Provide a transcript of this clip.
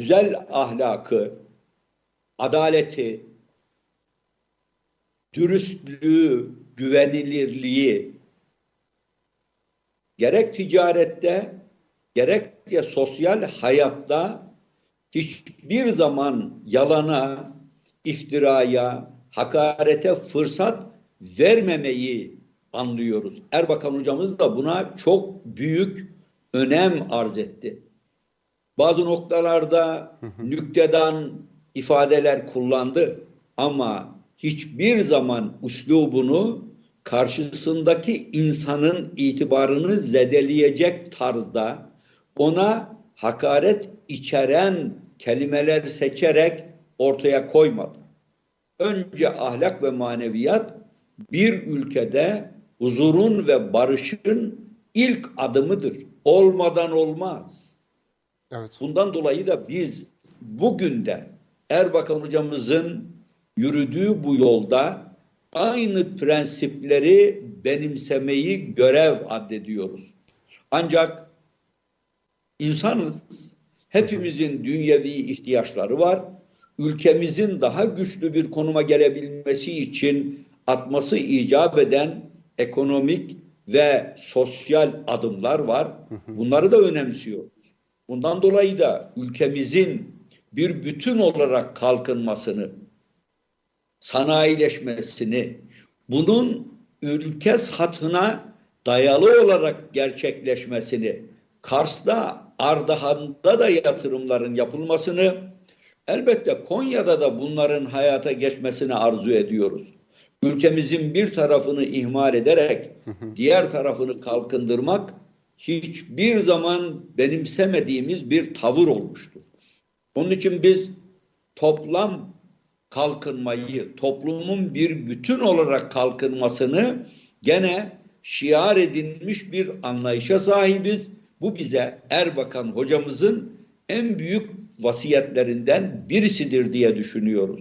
güzel ahlakı, adaleti, dürüstlüğü, güvenilirliği gerek ticarette gerek de sosyal hayatta hiçbir zaman yalana, iftiraya, hakarete fırsat vermemeyi anlıyoruz. Erbakan hocamız da buna çok büyük önem arz etti. Bazı noktalarda nüktedan ifadeler kullandı ama hiçbir zaman üslubunu karşısındaki insanın itibarını zedeleyecek tarzda ona hakaret içeren kelimeler seçerek ortaya koymadı. Önce ahlak ve maneviyat bir ülkede huzurun ve barışın ilk adımıdır. Olmadan olmaz. Evet. Bundan dolayı da biz bugün de Erbakan hocamızın yürüdüğü bu yolda aynı prensipleri benimsemeyi görev addediyoruz. Ancak insanız. Hepimizin dünyevi ihtiyaçları var. Ülkemizin daha güçlü bir konuma gelebilmesi için atması icap eden ekonomik ve sosyal adımlar var. Bunları da önemsiyoruz. Bundan dolayı da ülkemizin bir bütün olarak kalkınmasını, sanayileşmesini, bunun ülke satına dayalı olarak gerçekleşmesini, Kars'ta, Ardahan'da da yatırımların yapılmasını, elbette Konya'da da bunların hayata geçmesini arzu ediyoruz. Ülkemizin bir tarafını ihmal ederek diğer tarafını kalkındırmak hiçbir zaman benimsemediğimiz bir tavır olmuştur. Onun için biz toplam kalkınmayı, toplumun bir bütün olarak kalkınmasını gene şiar edilmiş bir anlayışa sahibiz. Bu bize Erbakan hocamızın en büyük vasiyetlerinden birisidir diye düşünüyoruz.